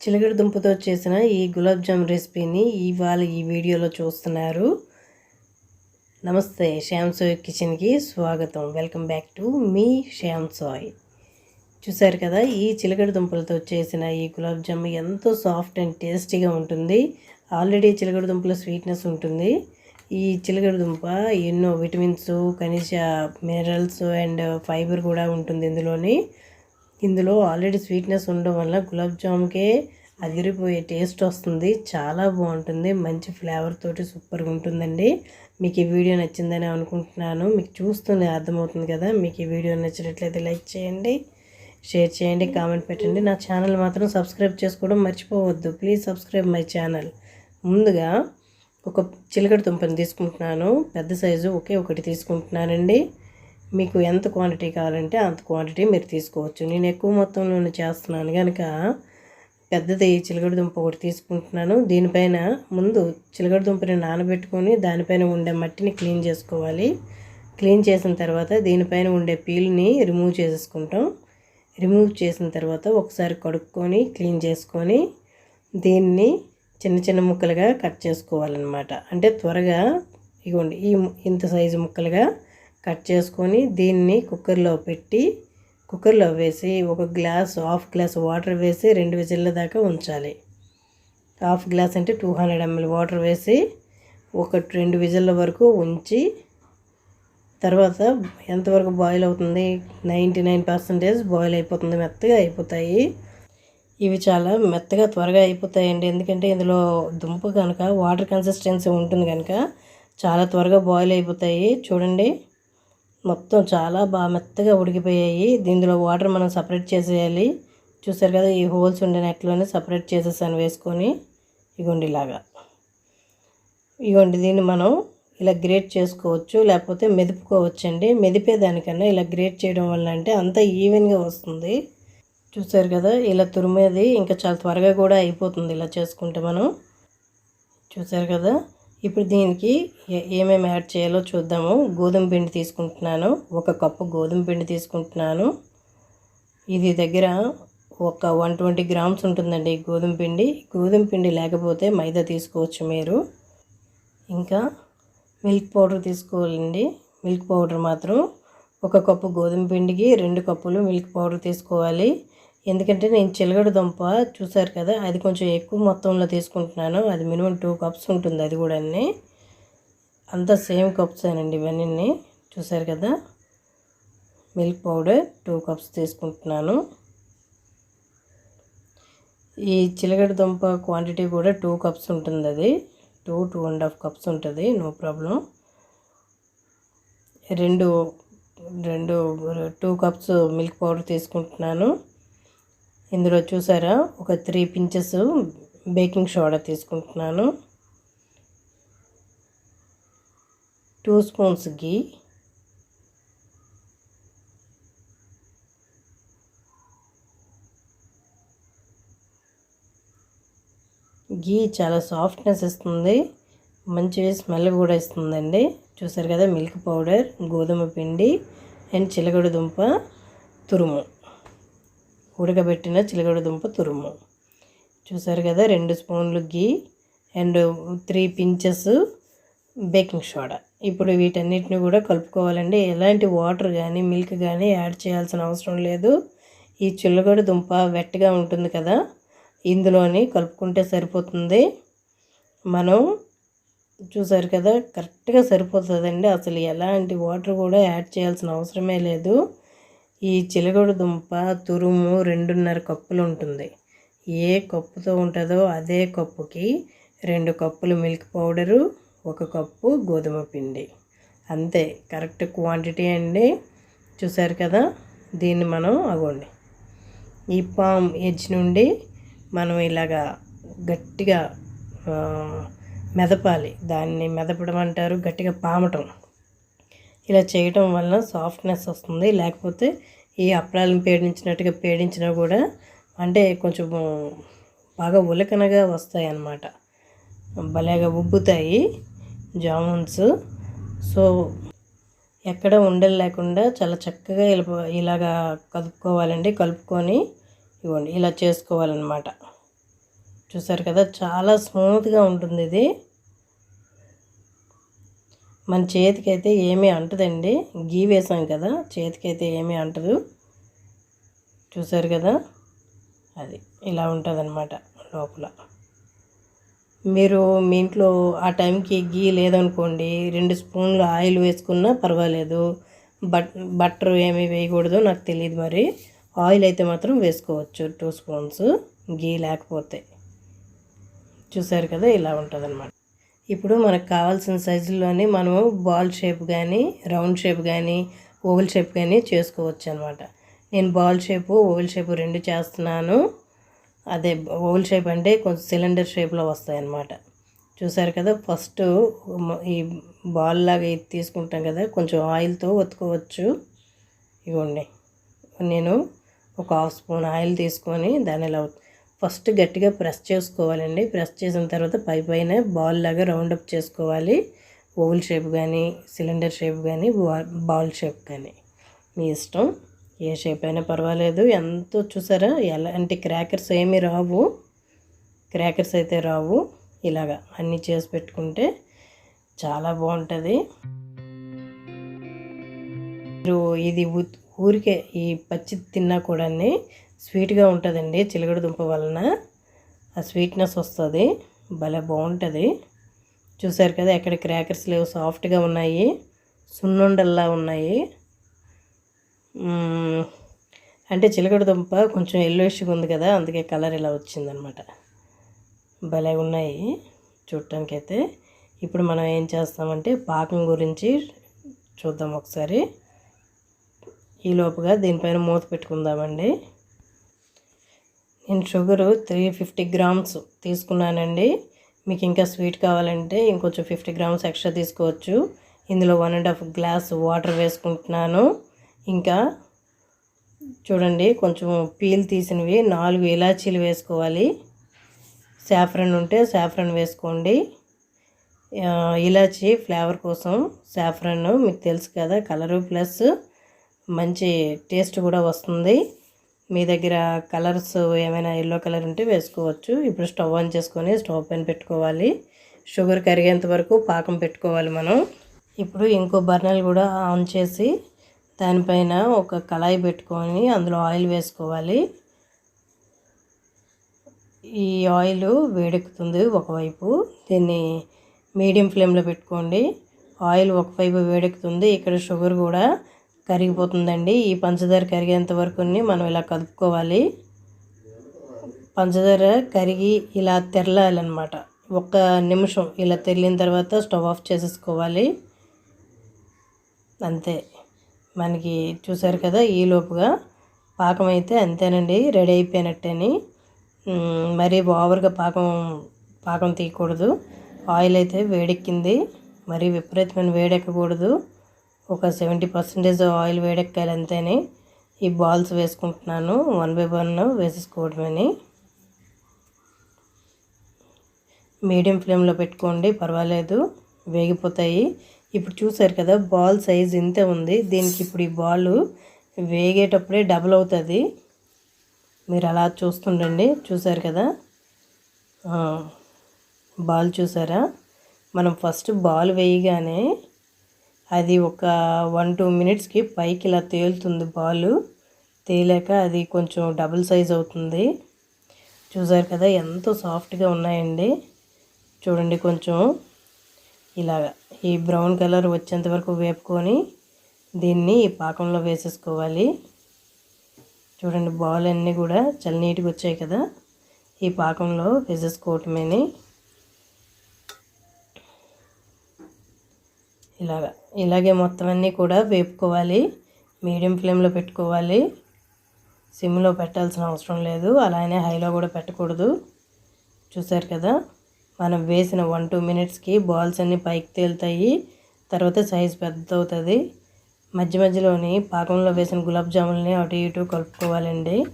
చిలగడ దుంపతో చేసిన ఈ గులాబ్ జామ్ రెసిపీని ఇవాళ ఈ వీడియోలో చూస్తున్నారు. నమస్తే శ్యామ్ కిచెన్కి స్వాగతం. వెల్కమ్ బ్యాక్ టు మీ శ్యామ్ సాయ్. చూసారు కదా ఈ చిలకడ దుంపలతో చేసిన ఈ గులాబ్ జామ్ ఎంతో సాఫ్ట్ అండ్ టేస్టీగా ఉంటుంది. ఆల్రెడీ చిలకడ దుంపల స్వీట్నెస్ ఉంటుంది. ఈ చిలకడ దుంప ఎన్నో విటమిన్స్ ఖనిజ మినరల్స్ అండ్ ఫైబర్ కూడా ఉంటుంది ఇందులోని. ఇందులో ఆల్రెడీ స్వీట్నెస్ ఉండడం వల్ల గులాబ్ జామ్కే అదిరిపోయే టేస్ట్ వస్తుంది. చాలా బాగుంటుంది. మంచి ఫ్లేవర్ తోటి సూపర్గా ఉంటుందండి. మీకు ఈ వీడియో నచ్చిందని అనుకుంటున్నాను. మీకు చూస్తూనే అర్థమవుతుంది కదా. మీకు ఈ వీడియో నచ్చినట్లయితే లైక్ చేయండి షేర్ చేయండి కామెంట్ పెట్టండి. నా ఛానల్ మాత్రం సబ్స్క్రైబ్ చేసుకోవడం మర్చిపోవద్దు. Please subscribe my channel. ముందుగా ఒక చిలకడ దుంపని తీసుకుంటున్నాను. పెద్ద సైజు ఒకే ఒకటి తీసుకుంటున్నానండి. మీకు ఎంత క్వాంటిటీ కావాలంటే అంత క్వాంటిటీ మీరు తీసుకోవచ్చు. నేను ఎక్కువ మొత్తంలో చేస్తున్నాను కనుక పెద్దది చిలగడదుంప ఒకటి తీసుకుంటున్నాను. దీనిపైన ముందు చిలకడ దుంపని నానబెట్టుకొని దానిపైన ఉండే మట్టిని క్లీన్ చేసుకోవాలి. క్లీన్ చేసిన తర్వాత దీనిపైన ఉండే పీల్ని రిమూవ్ చేసేసుకుంటాం. రిమూవ్ చేసిన తర్వాత ఒకసారి కడుక్కొని క్లీన్ చేసుకొని దీన్ని చిన్న చిన్న ముక్కలుగా కట్ చేసుకోవాలన్నమాట. అంటే త్వరగా ఇగోండి ఈ ఇంత సైజు ముక్కలుగా కట్ చేసుకొని దీన్ని కుక్కర్లో పెట్టి కుక్కర్లో వేసి ఒక గ్లాస్ హాఫ్ గ్లాస్ వాటర్ వేసి రెండు విజిల్ల దాకా ఉంచాలి. హాఫ్ గ్లాస్ అంటే టూ హండ్రెడ్ ఎంఎల్ వాటర్ వేసి ఒక రెండు విజిల్ల వరకు ఉంచి తర్వాత ఎంతవరకు బాయిల్ అవుతుంది? నైంటీ నైన్ పర్సెంటేజ్ బాయిల్ అయిపోతుంది మెత్తగా అయిపోతాయి. ఇవి చాలా మెత్తగా త్వరగా అయిపోతాయండి. ఎందుకంటే ఇందులో దుంప కనుక వాటర్ కన్సిస్టెన్సీ ఉంటుంది కనుక చాలా త్వరగా బాయిల్ అయిపోతాయి. చూడండి. మొత్తం చాలా బాగా మెత్తగా ఉడికిపోయాయి. దీనిలో వాటర్ మనం సపరేట్ చేసేయాలి. చూసారు కదా ఈ హోల్స్ ఉండే నెట్లోనే సపరేట్ చేసేసాను వేసుకొని. ఇగోండి ఇలాగా. ఇగోండి దీన్ని మనం ఇలా గ్రేట్ చేసుకోవచ్చు లేకపోతే మెదుపుకోవచ్చండి. మెదిపేదానికన్నా ఇలా గ్రేట్ చేయడం వల్ల అంటే అంత ఈవెన్గా వస్తుంది. చూసారు కదా ఇలా తురిమేది ఇంకా చాలా త్వరగా కూడా అయిపోతుంది ఇలా చేసుకుంటే మనం. చూసారు కదా ఇప్పుడు దీనికి ఏమేమి యాడ్ చేయాలో చూద్దాము. గోధుమ పిండి తీసుకుంటున్నాను. ఒక కప్పు గోధుమ పిండి తీసుకుంటున్నాను. ఇది దగ్గర ఒక వన్ ట్వంటీ గ్రామ్స్ ఉంటుందండి గోధుమ పిండి. గోధుమ పిండి లేకపోతే మైదా తీసుకోవచ్చు మీరు. ఇంకా మిల్క్ పౌడర్ తీసుకోవాలండి. మిల్క్ పౌడర్ మాత్రం ఒక కప్పు గోధుమ పిండికి రెండు కప్పులు మిల్క్ పౌడర్ తీసుకోవాలి. ఎందుకంటే నేను చిలగడ దుంప చూసారు కదా అది కొంచెం ఎక్కువ మొత్తంలో తీసుకుంటున్నాను. అది మినిమం టూ కప్స్ ఉంటుంది అది కూడా అంతా సేమ్ కప్స్ అండి ఇవన్నీ చూసారు కదా? మిల్క్ పౌడర్ టూ కప్స్ తీసుకుంటున్నాను. ఈ చిలగడ దుంప క్వాంటిటీ కూడా టూ కప్స్ ఉంటుంది అది. Two two and half cups ఉంటుంది నో ప్రాబ్లం. రెండు రెండు టూ కప్స్ మిల్క్ పౌడర్ తీసుకుంటున్నాను. ఇందులో చూసారా? ఒక త్రీ పించెస్ బేకింగ్ సోడా తీసుకుంటున్నాను. Two spoons ghee. గీ చాలా సాఫ్ట్నెస్ ఇస్తుంది. మంచి స్మెల్ కూడా ఇస్తుందండి. చూసారు కదా మిల్క్ పౌడర్ గోధుమ పిండి అండ్ చిలగడ దుంప తురుము. ఉడకబెట్టిన చిలకడ దుంప తురుము. చూసారు కదా రెండు స్పూన్లు ghee and three pinches baking soda. ఇప్పుడు వీటన్నిటిని కూడా కలుపుకోవాలండి. ఎలాంటి వాటర్ కానీ మిల్క్ కానీ యాడ్ చేయాల్సిన అవసరం లేదు. ఈ చిల్లగడ దుంప వెట్టగా ఉంటుంది కదా ఇందులోని కలుపుకుంటే సరిపోతుంది. మనం చూసారు కదా కరెక్ట్గా సరిపోతుందండి. అసలు ఎలాంటి వాటర్ కూడా యాడ్ చేయాల్సిన అవసరమే లేదు. ఈ చిలగడ దుంప తురుము రెండున్నర కప్పులు ఉంటుంది. ఏ కప్పుతో ఉంటుందో అదే కప్పుకి రెండు కప్పులు మిల్క్ పౌడరు ఒక కప్పు గోధుమ పిండి. అంతే కరెక్ట్ క్వాంటిటీ అండి. చూసారు కదా దీన్ని మనం అగోండి. ఈ పామ్ ఎడ్జ్ నుండి మనం ఇలాగా గట్టిగా మెదపాలి. దాన్ని మెదపడం అంటారు గట్టిగా పామటం. ఇలా చేయటం వలన సాఫ్ట్నెస్ వస్తుంది. లేకపోతే ఈ అప్పడాలను పేడించినట్టుగా పేడించినా కూడా అంటే కొంచెం బాగా ఉలకనగా వస్తాయి అన్నమాట భలేగా ఉబ్బుతాయి జామున్స్. సో ఎక్కడ ఉండలు లేకుండా చాలా చక్కగా ఇలాగా కలుపుకోవాలండి. కలుపుకొని ఇవ్వండి. ఇలా చేసుకోవాలన్నమాట. చూసారు కదా? చాలా స్మూత్గా ఉంటుంది ఇది మన చేతికైతే ఏమీ అంటదండి. గీ వేసాం కదా చేతికైతే ఏమీ అంటదు. చూసారు కదా అది ఇలా ఉంటుందన్నమాట లోపల. మీరు మీ ఇంట్లో ఆ టైంకి గీ లేదనుకోండి రెండు స్పూన్లు ఆయిల్ వేసుకున్నా పర్వాలేదు. బట్ బటర్ ఏమీ వేయకూడదు నాకు తెలియదు మరి. ఆయిల్ అయితే మాత్రం వేసుకోవచ్చు టూ స్పూన్స్ గీ లేకపోతే. చూసారు కదా ఇలా ఉంటుందన్నమాట. ఇప్పుడు మనకు కావాల్సిన సైజులోనే మనము బాల్ షేప్ కానీ రౌండ్ షేప్ కానీ ఓవెల్ షేప్ కానీ చేసుకోవచ్చు అనమాట నేను బాల్ షేపు ఓవెల్ షేపు రెండు చేస్తున్నాను. అదే ఓవెల్ షేప్ అంటే కొంచెం సిలిండర్ షేప్లో వస్తాయి అన్నమాట చూసారు కదా ఫస్ట్ ఈ బాల్ లాగా ఇది తీసుకుంటాం కదా కొంచెం ఆయిల్తో ఒత్తుకోవచ్చు. ఇవ్వండి నేను ఒక హాఫ్ స్పూన్ ఆయిల్ తీసుకొని దాన్ని ఇలా ఫస్ట్ గట్టిగా ప్రెస్ చేసుకోవాలండి. ప్రెస్ చేసిన తర్వాత పై పైన బాల్ లాగా రౌండప్ చేసుకోవాలి. ఓవెల్ షేప్ కానీ సిలిండర్ షేప్ కానీ బాల్ షేప్ కానీ మీ ఇష్టం. ఏ షేప్ అయినా పర్వాలేదు. ఎంతో చూసారా? ఎలాంటి క్రాకర్స్ ఏమీ రావు. క్రాకర్స్ అయితే రావు. ఇలాగా అన్నీ చేసి పెట్టుకుంటే చాలా బాగుంటుంది. మీరు ఇది ఊరికే ఈ పచ్చి తిన్నా కూడా స్వీట్గా ఉంటుందండి చిలగడ దుంప వలన. ఆ స్వీట్నెస్ వస్తుంది. భలే బాగుంటుంది చూసారు కదా ఎక్కడ క్రాకర్స్ లేవు సాఫ్ట్గా ఉన్నాయి. సున్నుండల్లా ఉన్నాయి. అంటే చిలకడ దుంప కొంచెం ఎల్లోయిష్గా ఉంది కదా అందుకే కలర్ ఇలా వచ్చిందనమాట. భలే ఉన్నాయి చూడటానికైతే ఇప్పుడు మనం ఏం చేస్తామంటే పాకం గురించి చూద్దాం ఒకసారి. ఈ లోపుగా దీనిపైన మూత పెట్టుకుందామండి. నేను షుగరు త్రీ ఫిఫ్టీ గ్రామ్స్ తీసుకున్నానండి. మీకు ఇంకా స్వీట్ కావాలంటే ఇంకొంచెం ఫిఫ్టీ గ్రామ్స్ ఎక్స్ట్రా తీసుకోవచ్చు. ఇందులో one and half glass water వేసుకుంటున్నాను. ఇంకా చూడండి కొంచెం పీల్ తీసినవి నాలుగు ఇలాచీలు వేసుకోవాలి. సాఫ్రన్ ఉంటే సాఫ్రన్ వేసుకోండి. ఇలాచీ ఫ్లేవర్ కోసం సాఫ్రన్ మీకు తెలుసు కదా కలరు ప్లస్ మంచి టేస్ట్ కూడా వస్తుంది. మీ దగ్గర కలర్స్ ఏమైనా ఎల్లో కలర్ ఉంటే వేసుకోవచ్చు. ఇప్పుడు స్టవ్ ఆన్ చేసుకొని స్టవ్ పైన పెట్టుకోవాలి. షుగర్ కరిగేంత వరకు పాకం పెట్టుకోవాలి మనం. ఇప్పుడు ఇంకో బర్నల్ కూడా ఆన్ చేసి దానిపైన ఒక కళాయి పెట్టుకొని అందులో ఆయిల్ వేసుకోవాలి. ఈ ఆయిల్ వేడెక్కుతుంది ఒకవైపు. దీన్ని మీడియం ఫ్లేమ్లో పెట్టుకోండి. ఆయిల్ ఒకవైపు వేడెక్కుతుంది. ఇక్కడ షుగర్ కూడా కరిగిపోతుందండి. ఈ పంచదార కరిగేంత వరకు మనం ఇలా కలుపుకోవాలి. పంచదార కరిగి ఇలా తెరలాలన్నమాట. ఒక నిమిషం ఇలా తెరిలిన తర్వాత స్టవ్ ఆఫ్ చేసేసుకోవాలి. అంతే. మనకి చూసారు కదా ఈ లోపుగా పాకం అయితే అంతేనండి రెడీ అయిపోయినట్టేని. మరీ ఓవర్గా పాకం పాకం తీయకూడదు. ఆయిల్ అయితే వేడెక్కింది. మరీ విపరీతమైన వేడెక్కకూడదు. ఒక సెవెంటీ పర్సెంటేజ్ ఆయిల్ వేడెక్కాలి అంతేని. ఈ బాల్స్ వేసుకుంటున్నాను. వన్ బై వన్ వేసేసుకోవడమని. మీడియం ఫ్లేమ్లో పెట్టుకోండి పర్వాలేదు. వేగిపోతాయి. ఇప్పుడు చూసారు కదా బాల్ సైజ్ ఇంతే ఉంది. దీనికి ఇప్పుడు ఈ బాల్ వేగేటప్పుడే డబుల్ అవుతుంది. మీరు అలా చూస్తుండండి. చూసారు కదా? బాల్ చూసారా? మనం ఫస్ట్ బాల్ వేయగానే అది ఒక వన్ టూ మినిట్స్కి పైకి ఇలా తేలుతుంది బాలు. తేలాక అది కొంచెం డబుల్ సైజ్ అవుతుంది. చూసారు కదా ఎంతో సాఫ్ట్గా ఉన్నాయండి. చూడండి కొంచెం ఇలాగా ఈ బ్రౌన్ కలర్ వచ్చేంత వరకు వేపుకొని దీన్ని ఈ పాకంలో వేసేసుకోవాలి. చూడండి బాల్ అన్నీ కూడా చాలా నీట్గా వచ్చాయి కదా. ఈ పాకంలో వేసేసుకోవటమేని. ఇలాగా. ఇలాగే మొత్తం అన్నీ కూడా వేపుకోవాలి. మీడియం ఫ్లేమ్లో పెట్టుకోవాలి. సిమ్లో పెట్టాల్సిన అవసరం లేదు. అలానే హైలో కూడా పెట్టకూడదు. చూసారు కదా? మనం వేసిన వన్ టూ మినిట్స్కి బాల్స్ అన్నీ పైకి తేలుతాయి. తర్వాత సైజ్ పెద్ద అవుతుంది మధ్య మధ్యలోని పాకంలో వేసిన గులాబ్ జాములని అటు ఇటు కలుపుకోవాలండి.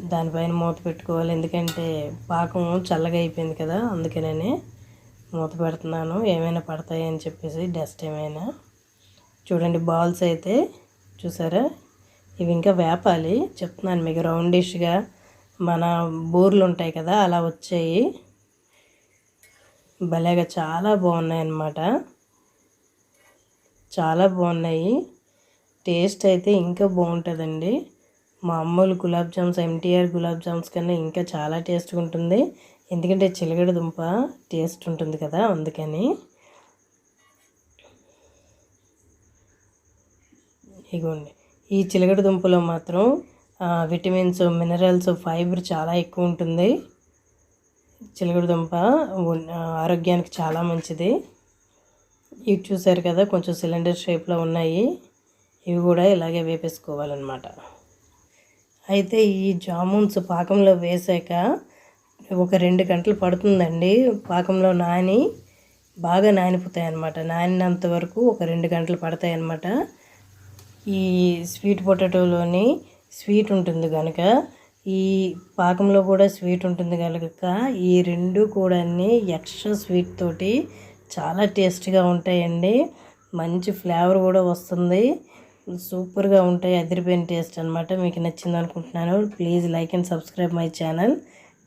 దానిపైన మూత పెట్టుకోవాలి. ఎందుకంటే పాకం చల్లగా అయిపోయింది కదా? అందుకనే మూత పెడుతున్నాను. ఏమైనా పడతాయి అని చెప్పేసి డస్ట్ ఏమైనా. చూడండి బాల్స్ అయితే చూసారా? ఇవి ఇంకా వేపాలి. చెప్తున్నాను మీకు రౌండిష్గా. మన బోర్లు ఉంటాయి కదా అలా వచ్చాయి. భలేగా చాలా బాగున్నాయి అన్నమాట చాలా బాగున్నాయి. టేస్ట్ అయితే ఇంకా బాగుంటుందండి. మామూలు gulab jams MTR gulab jams కన్నా ఇంకా చాలా టేస్ట్గా ఉంటుంది. ఎందుకంటే చిలగడ దుంప టేస్ట్ ఉంటుంది కదా అందుకని. ఇగోండి. ఈ చిలగడ దుంపలో మాత్రం విటమిన్స్ మినరల్స్ ఫైబర్ చాలా ఎక్కువ ఉంటుంది. చిలగడ దుంప ఆరోగ్యానికి చాలా మంచిది. ఇవి చూసారు కదా కొంచెం సిలిండర్ షేప్లో ఉన్నాయి. ఇవి కూడా ఇలాగే వేపేసుకోవాలన్నమాట. అయితే ఈ జామున్స్ పాకంలో వేసాక ఒక రెండు గంటలు పడుతుందండి. పాకంలో నాని బాగా నానిపోతాయి అన్నమాట నానినంత వరకు ఒక రెండు గంటలు పడతాయి అన్నమాట ఈ స్వీట్ పొటాటోలోని స్వీట్ ఉంటుంది కనుక ఈ పాకంలో కూడా స్వీట్ ఉంటుంది కనుక ఈ రెండు కూడా ఎక్స్ట్రా స్వీట్ తోటి చాలా టేస్ట్గా ఉంటాయండి. మంచి ఫ్లేవర్ కూడా వస్తుంది. సూపర్గా ఉంటాయి. అదిరిపోయిన టేస్ట్ అనమాట మీకు నచ్చింది అనుకుంటున్నాను please like and subscribe my channel.